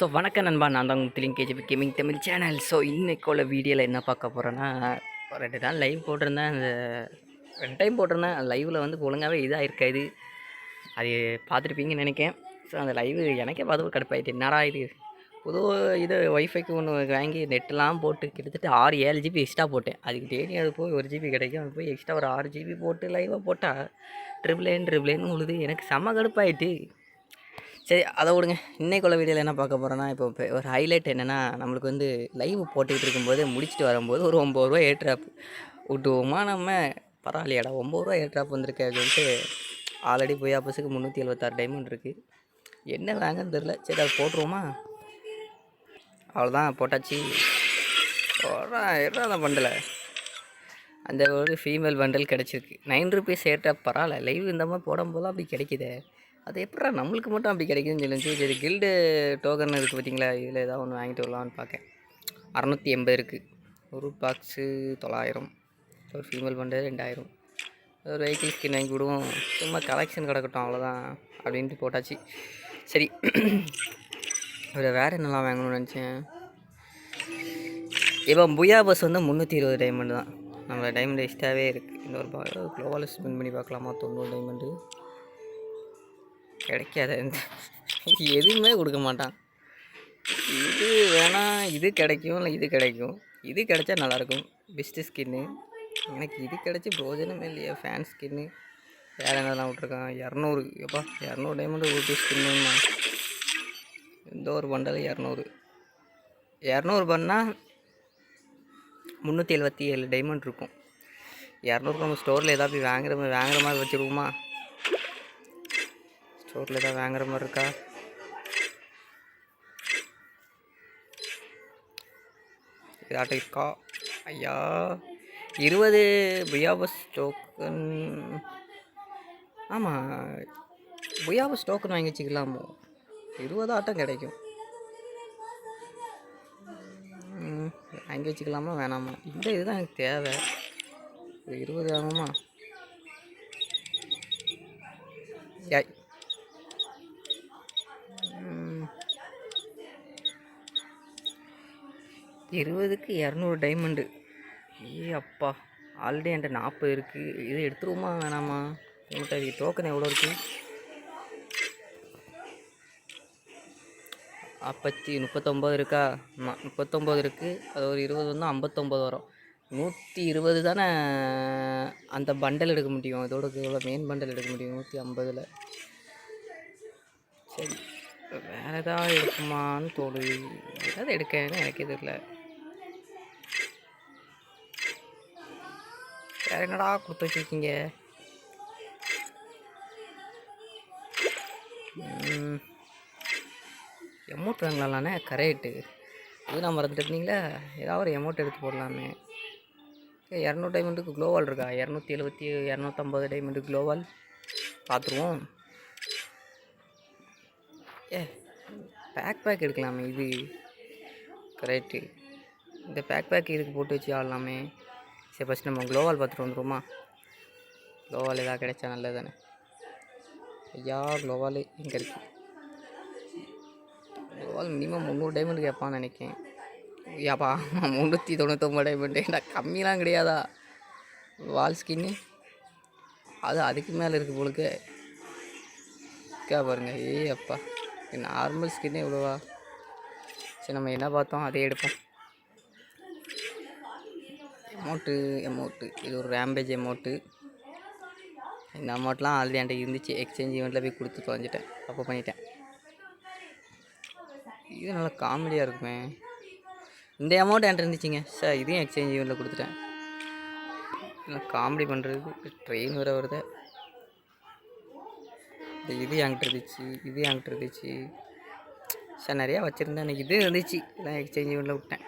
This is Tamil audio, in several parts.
ஸோ வணக்கம் நண்பா. நான் தான் Muthiling KGB gaming Tamil channel. So இன்னைக்குள்ள வீடியோவில் என்ன பார்க்க போகிறேன்னா ரெண்டு நாள் லைவ் போட்டிருந்தேன். அந்த ரெண்டு டைம் போட்டிருந்தேன். லைவில் வந்து ஒழுங்காகவே இதாக இருக்காது அது பார்த்துருப்பீங்கன்னு நினைக்கேன் ஸோ அந்த லைவ் எனக்கே பார்த்து கடுப்பாயிட்டு என்னடா இது? புது இது ஒய்ஃபைக்கு ஒன்று வாங்கி நெட்டெலாம் போட்டு கிட்டத்தட்ட ஆறு ஏழு ஜிபி எக்ஸ்ட்ரா போட்டேன். அதுக்கு டெய்லி அது போய் ஒரு ஜிபி கிடைக்கும். அது போய் எக்ஸ்ட்ரா ஒரு ஆறு ஜிபி போட்டு லைவாக போட்டால் ட்ரிபிள் ஏன் ட்ரிபிள் ஏன்னு உழுது. எனக்கு செம்ம கடுப்பாயிட்டு. சரி அதை விடுங்க. இன்னைக்குள்ள வீடியோவில் என்ன பார்க்க போகிறோன்னா இப்போ இப்போ ஒரு ஹைலைட் என்னென்னா நம்மளுக்கு வந்து லைவ் போட்டுக்கிட்டு இருக்கும்போது முடிச்சுட்டு வரும்போது ஒரு ஒம்பது ரூபா ஏர் ட்ராப் விட்டுவோமா நம்ம? பரவாயில்லையாடா ஒம்பது ரூபா ஏர் ட்ராப் வந்திருக்கு அப்படின்ட்டு ஆல்ரெடி போய் ஆப்போஸுக்கு முந்நூற்றி எழுபத்தாறு டைமண்ட் இருக்குது என்ன வாங்கன்னு தெரில சரி அதை போட்டுருவோமா? அவ்வளோதான் போட்டாச்சு. என்ன பண்டலை அந்த ஒரு ஃபீமேல் பண்டல் கிடச்சிருக்கு. நைன் ருபீஸ் ஏர்டா பரவாயில்ல. லைவ் இந்த மாதிரி போடும்போது அப்படி கிடைக்குதே. அது எப்படா நம்மளுக்கு மட்டும் அப்படி கிடைக்குதுன்னு சொல்லிச்சு சரி கில்டு டோக்கன் இருக்குது பார்த்தீங்களா? இதில் ஏதாவது ஒன்று வாங்கிட்டு வரலாம்னு பார்க்கேன் அறநூற்றி எண்பது இருக்குது ஒரு பாக்ஸு தொள்ளாயிரம். ஒரு ஃபீமேல் பண்ணுறது ரெண்டாயிரம். ஒரு வெஹிக்கிள் ஸ்கின் வாங்கி விடுவோம். சும்மா கலெக்ஷன் கிடக்கட்டும் அவ்வளோதான் அப்படின்ட்டு போட்டாச்சு. சரி. இதில் வேறு என்னெல்லாம் வாங்கணும்னு நினச்சேன்? இப்போ புயா பஸ் வந்து முந்நூற்றி இருபது டைமண்ட் தான். நம்ம டைமண்ட் எக்ஸ்ட்ராவே இருக்குது இன்னொரு க்ளோவால் ஸ்பெண்ட் பண்ணி பார்க்கலாமா? தொண்ணூறு டைமண்டு கிடைக்காத. எதுவுமே கொடுக்க மாட்டான். இது வேணால் இது கிடைக்கும் இல்லை இது கிடைக்கும். இது கிடைச்சா நல்லாயிருக்கும். பெஸ்ட்டு ஸ்கின்னு எனக்கு இது கிடச்சி பிரோஜனமே இல்லையா. ஃபேன் ஸ்கின்னு வேறு என்னெல்லாம் விட்ருக்கான் இரநூறு. எப்பா இரநூறு டைமண்ட் ஊட்டி ஸ்கின்னுமா எந்த ஒரு பண்டல் இரநூறு. இரநூறு பண்ணால் முந்நூற்றி எழுபத்தி ஏழு டைமண்ட் இருக்கும். இரநூறு நம்ம ஸ்டோரில் ஏதாவது போய் வாங்குற மாதிரி வாங்குற மாதிரி வச்சுருவோமா? ஸ்டோரில் ஏதாவது வாங்குற மாதிரி இருக்கா? இதாட்ட இருக்கா? ஐயா இருபது புயாபஸ் டோக்கன் ஆமாம் புயாபஸ் டோக்கன் வாங்கி வச்சுக்கலாமோ? இருபது ஆட்டம் கிடைக்கும். வாங்கி வச்சுக்கலாமா வேணாமா? இந்த இதுதான் எனக்கு தேவை. இருபது ஆகுமா? இருபதுக்கு இரநூறு டைமண்டு ஏ அப்பா. ஆல்ரெடி என்கிட்ட நாற்பது இருக்குது இது எடுத்துருவோமா? வேணாமா? உங்கள்கிட்ட டோக்கன் எவ்வளோ இருக்குது அப்பத்தி முப்பத்தொம்போது இருக்கா? முப்பத்தொம்போது இருக்குது அது ஒரு இருபது வந்து ஐம்பத்தொம்போது வரும். நூற்றி இருபது தானே? அந்த பண்டல் எடுக்க முடியும். இதோட எவ்வளோ மெயின் பண்டல் எடுக்க முடியும். நூற்றி ஐம்பதில். சரி. வேறு ஏதாவது எடுக்குமான்னு தோணுது. ஏதாவது எடுக்கன்னு எனக்கு தெரியல என்னடா கொடுத்து வச்சுருக்கீங்க? எமௌண்ட் வாங்கலாம்ண்ணே கரெக்டு இது நான் மறந்துட்டு இருந்தீங்களா? ஏதாவது ஒரு எமௌண்ட் எடுத்து போடலாமே. இரநூறு டைமண்டுக்கு க்ளோவால் இருக்கா? இரநூத்தி எழுபத்தி இரநூத்தம்பது டைமண்டு க்ளோவால் பார்த்துருவோம் ஏ பேக் பேக் எடுக்கலாமே இது. கரெக்டு இந்த பேக் பேக் இதுக்கு போட்டு வச்சு ஆடலாமே. சரி ஃபஸ்ட் நம்ம க்ளோவால் பார்த்துட்டு வந்துருமா க்ளோவால் ஏதாவது கிடைச்சா நல்லது தானே ஐயா க்ளோவால் எங்கே இருக்குது க்ளோவால் மினிமம் முந்நூறு டைமண்ட் கேட்பான்னு நினைக்கிறேன் ஐயாப்பா முந்நூற்றி தொண்ணூத்தொம்பது டைமண்டு நான் கம்மிலாம் கிடையாதா? வால் ஸ்கின்னு அது அதுக்கு மேலே இருக்குது போலுக்கு இருக்கா. பாருங்க. ஏய் அப்பா. நார்மல் ஸ்கின்னே இவ்வளோவா? சரி நம்ம என்ன பார்த்தோம்? அதே எடுப்போம். அமௌண்ட்டு அமௌண்ட்டு இது ஒரு ரேம்பேஜ் அமௌண்ட்டு இந்த அமௌண்ட்லாம் ஆல்ரெடி என்கிட்ட இருந்துச்சு. எக்ஸ்சேஞ்ச் ஈவெண்ட்டில் போய் கொடுத்து தொலைஞ்சிட்டேன். அப்போ பண்ணிட்டேன். இது நல்லா காமெடியாக இருக்குமே. இந்த அமௌண்ட் என்கிட்ட இருந்துச்சுங்க. சார் இதையும் எக்ஸ்சேஞ்ச் ஈவெண்ட்டில் கொடுத்துட்டேன். நல்லா காமெடி பண்ணுறதுக்கு ட்ரெயின் வேறு வருது. இந்த இது என்கிட்ட இருந்துச்சு. இது என்கிட்ட இருந்துச்சு. சார் நிறையா வச்சுருந்தேன். எனக்கு இது இருந்துச்சு. எல்லாம் எக்ஸ்சேஞ்ச் ஈவெண்ட்டில் விட்டேன்.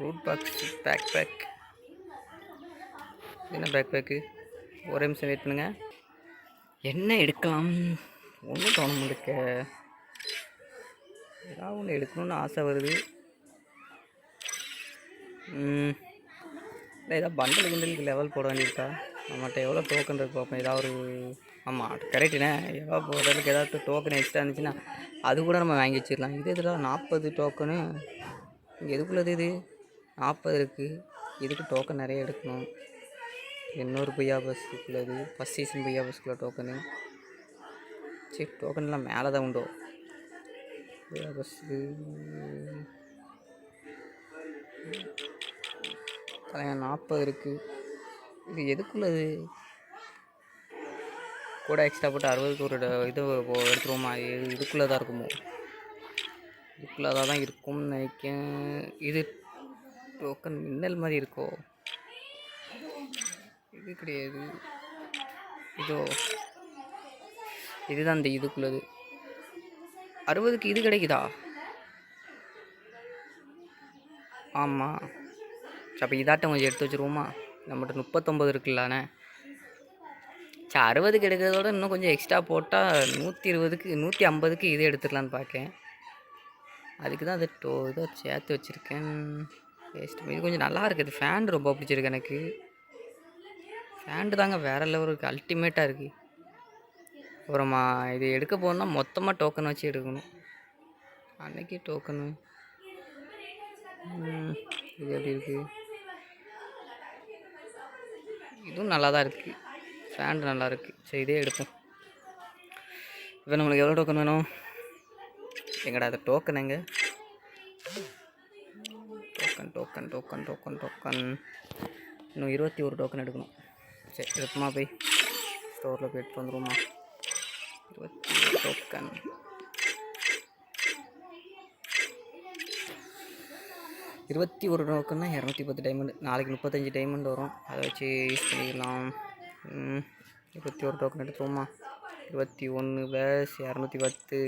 ரூட் பாக்ஸ் பேக் பேக் என்ன பேக் பேக்கு ஒரே நிமிஷம் வெயிட் பண்ணுங்கள் என்ன எடுக்கலாம்? ஒன்றும் தோண முடிக்க ஏதாவது ஒன்று எடுக்கணும்னு ஆசை வருது. இல்லை ஏதாவது பண்டல் கிண்டலுக்கு லெவல் போட வேண்டியிருக்கா? நம்மகிட்ட எவ்வளோ டோக்கன் இருக்கு பார்ப்போம் ஏதாவது ஒரு ஆமாம் கரெக்டுண்ணே எவ்வளோ போடுறதுக்கு ஏதாவது டோக்கன் எக்ஸ்ட்ரா இருந்துச்சுன்னா அது கூட நம்ம வாங்கி வச்சிடலாம். இது இதில் நாற்பது டோக்கனு இங்கே எதுக்குள்ளது இது? நாற்பது இருக்குது இதுக்கு டோக்கன் நிறைய எடுக்கணும். இன்னொரு பொய்யா பஸ்ஸுக்குள்ளது ஃபஸ்ட் சீசன் பொய்யா பஸ்ஸுக்குள்ள டோக்கனு சரி டோக்கன்லாம் மேலே தான் உண்டோ. பொய்யா பஸ்ஸு நாற்பது இருக்குது இது எதுக்குள்ளது கூட எக்ஸ்ட்ரா போட்டு அறுபதுக்கு ஒரு இது எடுத்துருவோமா? இது இதுக்குள்ளே தான் இருக்குமோ? இதுக்குள்ளே தான் இருக்கும்னு நினைக்கிறேன் இது டோக்கன் மின்னல் மாதிரி இருக்கோ? இது கிடையாது. இதோ. இதுதான் இந்த இதுக்குள்ளது. அறுபதுக்கு இது கிடைக்குதா? ஆமாம் அப்போ இதாட்டம் கொஞ்சம் எடுத்து வச்சுருவோமா? நம்மகிட்ட முப்பத்தொம்பது இருக்குல்லண்ணே. சரி அறுபதுக்கு எடுக்கிறதோட இன்னும் கொஞ்சம் எக்ஸ்ட்ரா போட்டால் நூற்றி இருபதுக்கு நூற்றி ஐம்பதுக்கு இது எடுத்துடலான்னு பார்க்கேன் அதுக்கு தான் அதை டோ இதை சேர்த்து வச்சுருக்கேன். வேஸ்ட் இது கொஞ்சம் நல்லா இருக்குது. ஃபேன் ரொம்ப பிடிச்சிருக்கு எனக்கு. ஃபேண்டு தாங்க வேற லெவலுக்கு அல்டிமேட்டாக இருக்குது அப்புறமா இது எடுக்க போகணுன்னா மொத்தமாக டோக்கன் வச்சு எடுக்கணும். அன்னைக்கு டோக்கனு இது எப்படி இருக்குது இதுவும் நல்லா தான் இருக்குது ஃபேண்டு நல்லா இருக்குது சரி இதே எடுப்போம். இப்போ நம்மளுக்கு எவ்வளோ டோக்கன் வேணும்? எங்கடா அது டோக்கன் எங்கே? Token token token token. இன்னும் இருபத்தி ஒரு டோக்கன் எடுக்கணும். சரி எடுப்போமா போய்? ஸ்டோரில் போய் வந்துடுவோமா வந்துருவோமா? இருபத்தி ஒரு டோக்கன். இருபத்தி ஒரு டோக்கன்னா இரநூத்தி பத்து டைமண்ட் நாளைக்கு முப்பத்தஞ்சு டைமண்ட் வரும். அதை வச்சு யூஸ் பண்ணிக்கலாம். இருபத்தி ஒரு டோக்கன் எடுத்துருவோமா? இருபத்தி ஒன்று பேஸ் இரநூத்தி பத்து.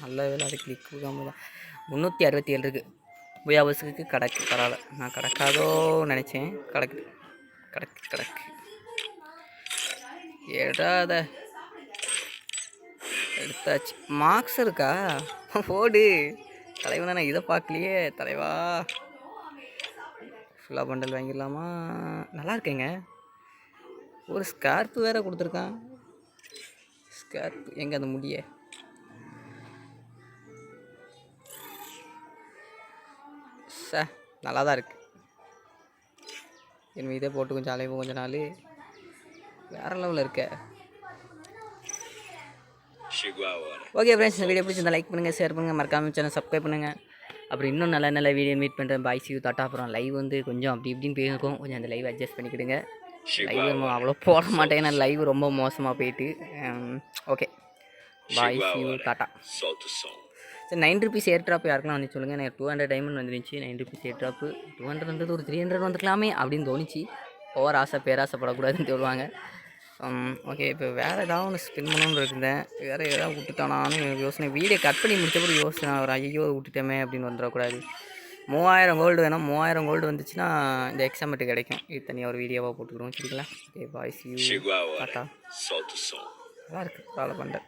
நல்ல வேலை. அது கிளிக் தான். முந்நூற்றி அறுபத்தி ஏழு இருக்குது புயா பஸ்ஸுக்கு கிடக்கு. பரவாயில்ல. நான் கிடக்காதோ நினச்சேன். கிடக்கு. கிடக்கு கிடக்கு. எடாத எடுத்தாச்சு. மார்க்ஸ் இருக்கா? போடு. தலைவன் நான் இதை பார்க்கலையே. தலைவா. ஃபுல்லாக பண்டல் வாங்கிடலாமா? நல்லா இருக்கேங்க. ஒரு ஸ்கார்ப் வேறு கொடுத்துருக்கான். ஸ்கார்ப் எங்கே அந்த முடிய? ச நல்லா தான் இருக்கு. என் இதே போட்டு கொஞ்சம் அலைவோம் கொஞ்ச நாள். வேற லெவலில் இருக்கே. ஓகே ஃப்ரெண்ட்ஸ் இந்த வீடியோ பிடிச்சிருந்தா லைக் பண்ணுங்கள் ஷேர் பண்ணுங்கள் மறக்காம சேனல் சப்ஸ்கிரைப் பண்ணுங்கள் அப்புறம் இன்னும் நல்ல நல்ல வீடியோ மீட் பண்ணுறேன் பாய் சி தாட்டா அப்புறம் லைவ் வந்து கொஞ்சம் அப்படி இப்படின்னு போயிருக்கும். கொஞ்சம் அந்த லைவ் அட்ஜஸ்ட் பண்ணிக்கிடுங்க. லைவ். அவ்வளோ போட மாட்டேன். ஏன்னா லைவ் ரொம்ப மோசமாக போயிட்டு. ஓகே பாய் Chegou a சி hora. டாட்டா. சரி நைன் ருபீஸ் ஏர் ட்ராப் யாருக்கெல்லாம் வந்து சொல்லுங்கள் எனக்கு டூ ஹண்ட்ரட் டைமண்ட் வந்துருந்துச்சு. Nine rupees air drop two hundred வந்தது ஒரு த்ரீ ஹண்ட்ரட் வந்துக்கலாமே அப்படின்னு தோணுச்சு. ஓவர் ஆசை பேராசைப்படக்கூடாதுன்னு சொல்லுவாங்க. ஓகே இப்போ வேறு ஏதாவது ஒன்று ஸ்பின் பண்ணணும்னு இருந்தேன் வேறு ஏதாவது விட்டுட்டானான்னு எனக்கு யோசனை. வீடியோ கட் பண்ணி முடிச்ச பிறகு யோசனை ஒரு ஐயோ விட்டுட்டோமே அப்படின்னு வந்துடக்கூடாது. மூவாயிரம் கோல்டு வேணும். மூவாயிரம் கோல்டு வந்துச்சுன்னா இந்த எக்ஸாம் மட்டும் கிடைக்கும். இது தனியாக ஒரு வீடியோவாக போட்டுக்கிறோம் சரிங்களா? Okay boys you som. நல்லா இருக்குது ஃபாலோ பண்ணுறேன்